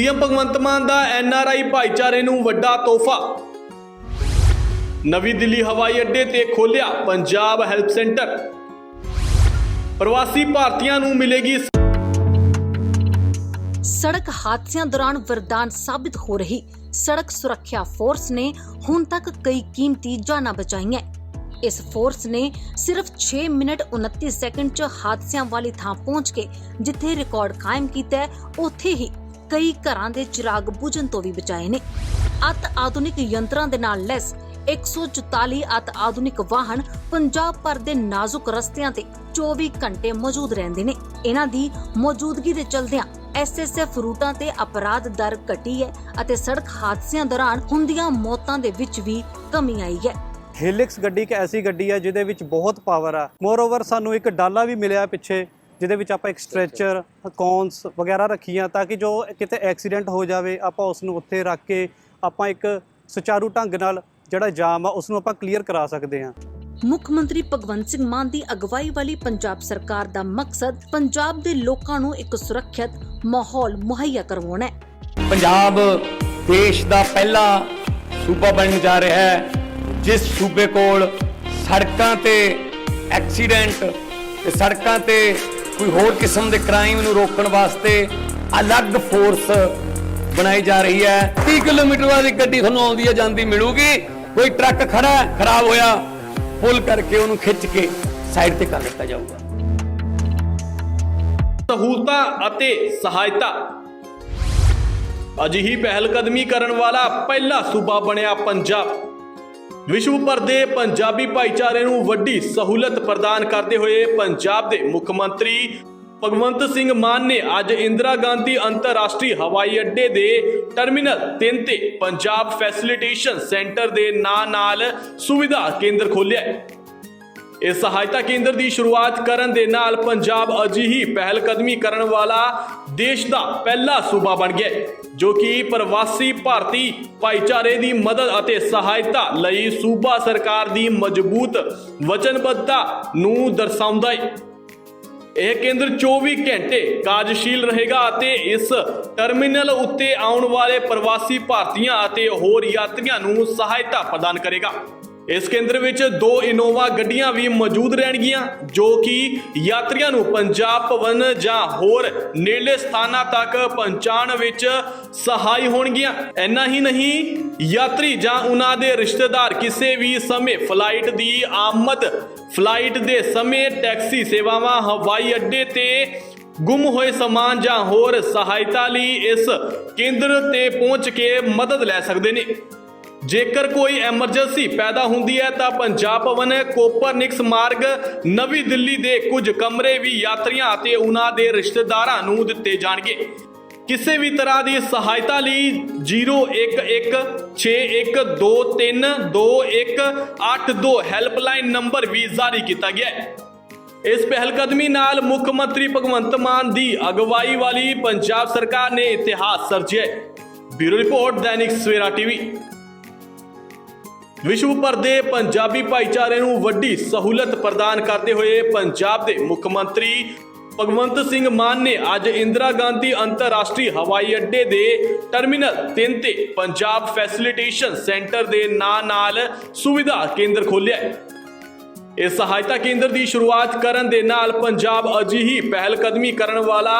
CM Bhagwant Mann ਦਾ NRI ਭਾਈਚਾਰੇ ਨੂੰ ਵੱਡਾ ਤੋਹਫਾ। ਨਵੀਂ ਦਿੱਲੀ ਹਵਾਈ ਅੱਡੇ ਤੇ ਖੋਲਿਆ ਪੰਜਾਬ ਹੈਲਪ ਸੈਂਟਰ। ਪ੍ਰਵਾਸੀ ਭਾਰਤੀਆਂ ਨੂੰ ਮਿਲੇਗੀ ਸੜਕ ਹਾਦਸਿਆਂ ਦੌਰਾਨ ਵਰਦਾਨ ਸਾਬਿਤ ਹੋ ਰਹੀ। ਸੜਕ ਸੁਰੱਖਿਆ ਫੋਰਸ ਨੇ ਹੁਣ ਤੱਕ ਕਈ ਕੀਮਤੀ ਜਾਨਾਂ ਬਚਾਈਆਂ। ਇਸ ਫੋਰਸ ਨੇ ਸਿਰਫ 6 ਮਿੰਟ 29 ਸੈਕਿੰਡ 'ਚ ਹਾਦਸਿਆਂ ਵਾਲੀ ਥਾਂ ਪਹੁੰਚ ਕੇ ਜਿੱਥੇ ਰਿਕਾਰਡ ਕਾਇਮ ਕੀਤਾ ਉੱਥੇ ਹੀ ਕਈ ਘਰਾਂ ਦੇ ਚਿਰਾਗ ਬੁਝਣ ਤੋਂ ਵੀ ਬਚਾਏ ਨੇ। ਅਤ ਆਧੁਨਿਕ ਯੰਤਰਾਂ ਦੇ ਨਾਲ ਲੈਸ 144 ਅਤ ਆਧੁਨਿਕ ਵਾਹਨ ਪੰਜਾਬ ਭਰ ਦੇ ਨਾਜ਼ੁਕ ਰਸਤਿਆਂ ਤੇ 24 ਘੰਟੇ ਮੌਜੂਦ ਰਹਿੰਦੇ ਨੇ। ਇਹਨਾਂ ਦੀ ਮੌਜੂਦਗੀ ਦੇ ਚਲਦਿਆਂ ਐਸਐਸਐਫ ਰੂਟਾਂ ਤੇ ਅਪਰਾਧ ਦਰ ਘਟੀ ਹੈ ਅਤੇ ਸੜਕ ਹਾਦਸਿਆਂ ਦੌਰਾਨ ਹੁੰਦੀਆਂ ਮੌਤਾਂ ਦੇ ਵਿੱਚ ਵੀ ਕਮੀ ਆਈ ਹੈ। ਹੀਲਿਕਸ ਗੱਡੀ ਇੱਕ ਐਸੀ ਗੱਡੀ ਹੈ ਜਿਹਦੇ ਵਿੱਚ ਬਹੁਤ ਪਾਵਰ ਆ। ਮੋਰ ਓਵਰ ਸਾਨੂੰ ਇੱਕ ਡਾਲਾ ਵੀ ਮਿਲਿਆ ਪਿੱਛੇ। ਜਿਹਦੇ ਵਿੱਚ ਆਪਾਂ ਇੱਕ ਸਟ੍ਰੈਚਰ ਕੌਨਸ ਵਗੈਰਾ ਰੱਖੀਆਂ ਤਾਂ ਕਿ ਜੋ ਕਿਤੇ ਐਕਸੀਡੈਂਟ ਹੋ ਜਾਵੇ ਆਪਾਂ ਉਸ ਨੂੰ ਉੱਥੇ ਰੱਖ ਕੇ ਆਪਾਂ ਇੱਕ ਸੁਚਾਰੂ ਢੰਗ ਨਾਲ ਜਿਹੜਾ ਜਾਮ ਆ ਉਸ ਨੂੰ ਆਪਾਂ ਕਲੀਅਰ ਕਰਾ ਸਕਦੇ ਹਾਂ। ਮੁੱਖ ਮੰਤਰੀ ਭਗਵੰਤ ਸਿੰਘ ਮਾਨ ਦੀ ਅਗਵਾਈ ਵਾਲੀ ਪੰਜਾਬ ਸਰਕਾਰ ਦਾ ਮਕਸਦ ਪੰਜਾਬ ਦੇ ਲੋਕਾਂ ਨੂੰ ਇੱਕ ਸੁਰੱਖਿਅਤ ਮਾਹੌਲ ਮੁਹੱਈਆ ਕਰਵਾਉਣਾ ਹੈ। ਪੰਜਾਬ ਦੇਸ਼ ਦਾ ਪਹਿਲਾ ਸੂਬਾ ਬਣਨ ਜਾ ਰਿਹਾ ਹੈ ਜਿਸ ਸੂਬੇ ਕੋਲ ਸੜਕਾਂ ਤੇ ਐਕਸੀਡੈਂਟ ਤੇ ਸੜਕਾਂ ਤੇ ਕੋਈ ਹੋਰ ਕਿਸਮ ਦੇ ਕ੍ਰਾਈਮ ਨੂੰ ਰੋਕਣ ਵਾਸਤੇ ਅਲੱਗ ਫੋਰਸ ਬਣਾਈ ਜਾ ਰਹੀ ਹੈ। 30 ਕਿਲੋਮੀਟਰ ਬਾਅਦ ਗੱਡੀ ਤੁਹਾਨੂੰ ਆਉਂਦੀ ਹੈ, ਜਾਂਦੀ ਮਿਲੂਗੀ। ਕੋਈ ਟਰੱਕ ਖੜਾ ਖਰਾਬ ਹੋਇਆ, ਪੁੱਲ ਕਰਕੇ ਉਹਨੂੰ ਖਿੱਚ ਕੇ ਸਾਈਡ ਤੇ ਕਰ ਦਿੱਤਾ ਜਾਊਗਾ। ਸਹੂਲਤਾਂ ਅਤੇ ਸਹਾਇਤਾ। ਅਜਿਹੀ ਪਹਿਲਕਦਮੀ ਕਰਨ ਵਾਲਾ ਪਹਿਲਾ ਸੂਬਾ ਬਣਿਆ ਪੰਜਾਬ। ਵਿਸ਼ਵ ਭਰ ਦੇ ਪੰਜਾਬੀ ਭਾਈਚਾਰੇ ਨੂੰ ਵੱਡੀ ਸਹੂਲਤ ਪ੍ਰਦਾਨ ਕਰਦੇ ਹੋਏ ਪੰਜਾਬ ਦੇ ਮੁੱਖ ਮੰਤਰੀ ਭਗਵੰਤ ਸਿੰਘ ਮਾਨ ਨੇ ਅੱਜ ਇੰਦਰਾ ਗਾਂਧੀ ਅੰਤਰਰਾਸ਼ਟਰੀ ਹਵਾਈ ਅੱਡੇ ਦੇ ਟਰਮੀਨਲ 3 ਤੇ ਪੰਜਾਬ ਫੈਸਿਲਿਟੇਸ਼ਨ ਸੈਂਟਰ ਦੇ ਨਾਂ ਨਾਲ ਸੁਵਿਧਾ ਕੇਂਦਰ ਖੋਲ੍ਹਿਆ ਇਸ ਸਹਾਇਤਾ ਕੇਂਦਰ ਦੀ ਸ਼ੁਰੂਆਤ ਕਰਨ ਦੇ ਨਾਲ ਪੰਜਾਬ ਅਜਿਹੀ ਪਹਿਲ ਕਦਮੀ ਕਰਨ ਵਾਲਾ ਦੇਸ਼ ਦਾ ਪਹਿਲਾ ਸੂਬਾ ਬਣ ਗਿਆ ਹੈ, ਜੋ ਕਿ ਪ੍ਰਵਾਸੀ ਭਾਰਤੀ ਭਾਈਚਾਰੇ ਦੀ ਮਦਦ ਅਤੇ ਸਹਾਇਤਾ ਲਈ ਸੂਬਾ ਸਰਕਾਰ ਦੀ ਮਜ਼ਬੂਤ ਵਚਨਬੱਧਤਾ ਨੂੰ ਦਰਸਾਉਂਦਾ ਹੈ। ਇਹ ਕੇਂਦਰ 24 ਘੰਟੇ ਕਾਰਜਸ਼ੀਲ ਰਹੇਗਾ ਅਤੇ ਇਸ ਟਰਮੀਨਲ ਉੱਤੇ ਆਉਣ ਵਾਲੇ ਪ੍ਰਵਾਸੀ ਭਾਰਤੀਆਂ ਅਤੇ ਹੋਰ ਯਾਤਰੀਆਂ ਨੂੰ ਸਹਾਇਤਾ ਪ੍ਰਦਾਨ ਕਰੇਗਾ। ਇਸ ਕੇਂਦਰ ਵਿੱਚ ਦੋ ਇਨੋਵਾ ਗੱਡੀਆਂ ਵੀ ਮੌਜੂਦ ਰਹਿਣਗੀਆਂ, ਜੋ ਕਿ ਯਾਤਰੀਆਂ ਨੂੰ ਪੰਜਾਬ ਭਵਨ ਜਾਂ ਹੋਰ ਨੇੜਲੇ ਸਥਾਨਾਂ ਤੱਕ ਪਹੁੰਚਾਉਣ ਵਿੱਚ ਸਹਾਈ ਹੋਣਗੀਆਂ। ਇੰਨਾ ਹੀ ਨਹੀਂ, ਯਾਤਰੀ ਜਾਂ ਉਹਨਾਂ ਦੇ ਰਿਸ਼ਤੇਦਾਰ ਕਿਸੇ ਵੀ ਸਮੇਂ ਫਲਾਈਟ ਦੀ ਆਮਦ, ਫਲਾਈਟ ਦੇ ਸਮੇਂ ਟੈਕਸੀ ਸੇਵਾਵਾਂ, ਹਵਾਈ ਅੱਡੇ ਤੇ ਗੁੰਮ ਹੋਏ ਸਮਾਨ ਜਾਂ ਹੋਰ ਸਹਾਇਤਾ ਲਈ ਇਸ ਕੇਂਦਰ ਤੇ ਪਹੁੰਚ ਕੇ ਮਦਦ ਲੈ ਸਕਦੇ ਨੇ। ਜੇਕਰ ਕੋਈ ਐਮਰਜੈਂਸੀ ਪੈਦਾ ਹੁੰਦੀ ਹੈ ਤਾਂ ਪੰਜਾਬ ਭਵਨ ਕੋਪਰਨਿਕਸ ਮਾਰਗ, ਨਵੀਂ ਦਿੱਲੀ ਦੇ ਕੁਝ ਕਮਰੇ ਵੀ ਯਾਤਰੀਆਂ ਅਤੇ ਉਹਨਾਂ ਦੇ ਰਿਸ਼ਤੇਦਾਰਾਂ ਨੂੰ ਦਿੱਤੇ ਜਾਣਗੇ। ਕਿਸੇ ਵੀ ਤਰ੍ਹਾਂ ਦੀ ਸਹਾਇਤਾ ਲਈ 0116123282 ਹੈਲਪਲਾਈਨ ਨੰਬਰ ਵੀ ਜਾਰੀ ਕੀਤਾ ਗਿਆ ਹੈ। ਇਸ ਪਹਿਲਕਦਮੀ ਨਾਲ ਮੁੱਖ ਮੰਤਰੀ ਭਗਵੰਤ ਮਾਨ ਦੀ ਅਗਵਾਈ ਵਾਲੀ ਪੰਜਾਬ ਸਰਕਾਰ ਨੇ ਇਤਿਹਾਸ ਸਰਜਿਆ bureau report, Dainik Savera TV. ਵਿਸ਼ਵ ਭਰ ਦੇ ਪੰਜਾਬੀ ਭਾਈਚਾਰੇ ਨੂੰ ਵੱਡੀ ਸਹੂਲਤ ਪ੍ਰਦਾਨ ਕਰਦੇ ਹੋਏ ਪੰਜਾਬ ਦੇ ਮੁੱਖ ਮੰਤਰੀ ਭਗਵੰਤ ਸਿੰਘ ਮਾਨ ਨੇ ਅੱਜ ਇੰਦਰਾ ਗਾਂਧੀ ਅੰਤਰਰਾਸ਼ਟਰੀ ਹਵਾਈ ਅੱਡੇ ਦੇ ਟਰਮੀਨਲ 3 ਤੇ ਪੰਜਾਬ ਫੈਸਿਲਿਟੇਸ਼ਨ ਸੈਂਟਰ ਦੇ ਨਾਂ ਨਾਲ ਸੁਵਿਧਾ ਕੇਂਦਰ ਖੋਲ੍ਹਿਆ ਇਹ ਸਹਾਇਤਾ ਕੇਂਦਰ ਦੀ ਸ਼ੁਰੂਆਤ ਕਰਨ ਦੇ ਨਾਲ ਪੰਜਾਬ ਅਜਿਹੀ ਪਹਿਲ ਕਦਮੀ ਕਰਨ ਵਾਲਾ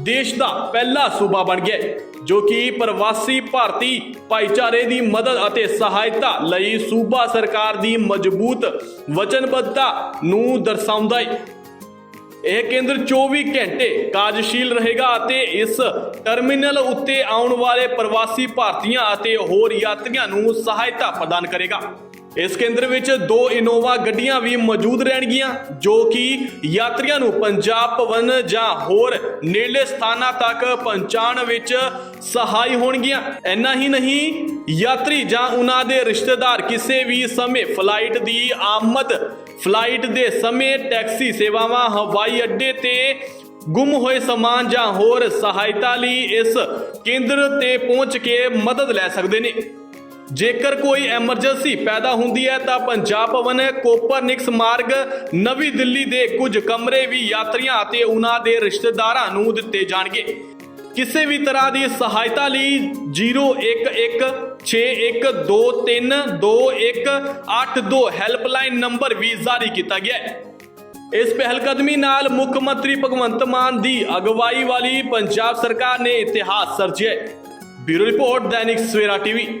ਦੇਸ਼ ਦਾ ਪਹਿਲਾ ਸੂਬਾ ਬਣ ਗਿਆ ਹੈ, ਜੋ ਕਿ ਪ੍ਰਵਾਸੀ ਭਾਰਤੀ ਭਾਈਚਾਰੇ ਦੀ ਮਦਦ ਅਤੇ ਸਹਾਇਤਾ ਲਈ ਸੂਬਾ ਸਰਕਾਰ ਦੀ ਮਜ਼ਬੂਤ ਵਚਨਬੱਧਤਾ ਨੂੰ ਦਰਸਾਉਂਦਾ ਹੈ। ਇਹ ਕੇਂਦਰ 24 ਘੰਟੇ ਕਾਰਜਸ਼ੀਲ ਰਹੇਗਾ ਅਤੇ ਇਸ ਟਰਮੀਨਲ ਉੱਤੇ ਆਉਣ ਵਾਲੇ ਪ੍ਰਵਾਸੀ ਭਾਰਤੀਆਂ ਅਤੇ ਹੋਰ ਯਾਤਰੀਆਂ ਨੂੰ ਸਹਾਇਤਾ ਪ੍ਰਦਾਨ ਕਰੇਗਾ। ਇਸ ਕੇਂਦਰ ਵਿੱਚ ਦੋ ਇਨੋਵਾ ਗੱਡੀਆਂ ਵੀ ਮੌਜੂਦ ਰਹਿਣਗੀਆਂ, ਜੋ ਕਿ ਯਾਤਰੀਆਂ ਨੂੰ ਪੰਜਾਬ ਭਵਨ ਜਾਂ ਹੋਰ ਨੇੜਲੇ ਸਥਾਨਾਂ ਤੱਕ ਪਹੁੰਚਾਉਣ ਵਿੱਚ ਸਹਾਈ ਹੋਣਗੀਆਂ। ਇੰਨਾ ਹੀ ਨਹੀਂ, ਯਾਤਰੀ ਜਾਂ ਉਹਨਾਂ ਦੇ ਰਿਸ਼ਤੇਦਾਰ ਕਿਸੇ ਵੀ ਸਮੇਂ ਫਲਾਈਟ ਦੀ ਆਮਦ, ਫਲਾਈਟ ਦੇ ਸਮੇਂ ਟੈਕਸੀ ਸੇਵਾਵਾਂ, ਹਵਾਈ ਅੱਡੇ ਤੇ ਗੁੰਮ ਹੋਏ ਸਮਾਨ ਜਾਂ ਹੋਰ ਸਹਾਇਤਾ ਲਈ ਇਸ ਕੇਂਦਰ ਤੇ ਪਹੁੰਚ ਕੇ ਮਦਦ ਲੈ ਸਕਦੇ ਨੇ। ਜੇਕਰ ਕੋਈ ਐਮਰਜੈਂਸੀ ਪੈਦਾ ਹੁੰਦੀ ਹੈ ਤਾਂ ਪੰਜਾਬ ਭਵਨ ਕੋਪਰਨਿਕਸ ਮਾਰਗ, ਨਵੀਂ ਦਿੱਲੀ ਦੇ ਕੁਝ ਕਮਰੇ ਵੀ ਯਾਤਰੀਆਂ ਅਤੇ ਉਹਨਾਂ ਦੇ ਰਿਸ਼ਤੇਦਾਰਾਂ ਨੂੰ ਦਿੱਤੇ ਜਾਣਗੇ। ਕਿਸੇ ਵੀ ਤਰ੍ਹਾਂ ਦੀ ਸਹਾਇਤਾ ਲਈ 0116123282 ਹੈਲਪਲਾਈਨ ਨੰਬਰ ਵੀ ਜਾਰੀ ਕੀਤਾ ਗਿਆ ਹੈ। ਇਸ ਪਹਿਲਕਦਮੀ ਨਾਲ ਮੁੱਖ ਮੰਤਰੀ ਭਗਵੰਤ ਮਾਨ ਦੀ ਅਗਵਾਈ ਵਾਲੀ ਪੰਜਾਬ ਸਰਕਾਰ ਨੇ ਇਤਿਹਾਸ ਸਰਜਿਆ bureau report, Dainik Savera TV.